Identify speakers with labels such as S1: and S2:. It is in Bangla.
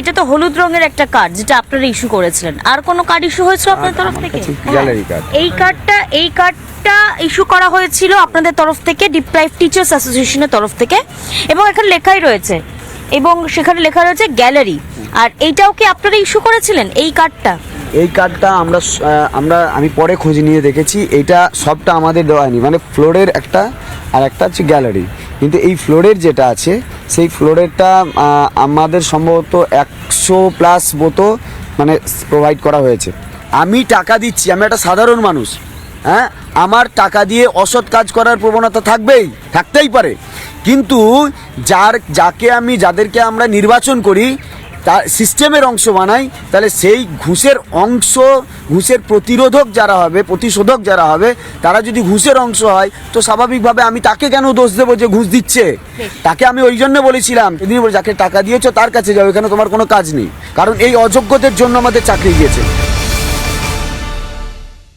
S1: এটা তো হলুদ রঙের একটা কার্ড যেটা আপনারা ইস্যু করেছিলেন। আর কোনো কার্ড ইস্যু হয়েছিল আপনাদের তরফ থেকে।
S2: গ্যালারি কার্ড
S1: এই কার্ডটা এই কার্ডটা ইস্যু করা হয়েছিল আপনাদের তরফ থেকে ডিপ্রাইভ টিচার্স অ্যাসোসিয়েশনের তরফ থেকে। এবং এখানে লেখাই রয়েছে। এবং সেখানে লেখা রয়েছে গ্যালারি আর এইটাও কি আপনারা ইস্যু করেছিলেন এই কার্ডটা
S2: এই কার্ডটা আমরা আমরা আমি পরে খোঁজ নিয়ে দেখেছি। এইটা সবটা আমাদের দেওয়া হয়নি। মানে ফ্লোরের একটা আর একটা হচ্ছে গ্যালারি কিন্তু এই ফ্লোরের যেটা আছে সেই ফ্লোরেরটা আমাদের সম্ভবত একশো প্লাস মতো মানে প্রোভাইড করা হয়েছে। আমি টাকা দিচ্ছি, আমি একটা সাধারণ মানুষ হ্যাঁ? আমার টাকা দিয়ে অসৎ কাজ করার প্রবণতা থাকবেই, থাকতেই পারে। কিন্তু যার, যাকে আমি, যাদেরকে আমরা নির্বাচন করি তার সিস্টেমের অংশ বানাই তাহলে সেই ঘুষের অংশ ঘুষের প্রতিরোধক যারা হবে প্রতিশোধক যারা হবে তারা যদি ঘুষের অংশ হয় তো স্বাভাবিকভাবে আমি তাকে কেন দোষ দেবো যে ঘুষ দিচ্ছে? তাকে আমি ওই জন্য বলেছিলাম সেদিন যাকে টাকা দিয়েছ তার কাছে যাও এখানে তোমার কোনো কাজ নেই। কারণ এই অযোগ্যদের জন্য আমাদের চাকরি গিয়েছে।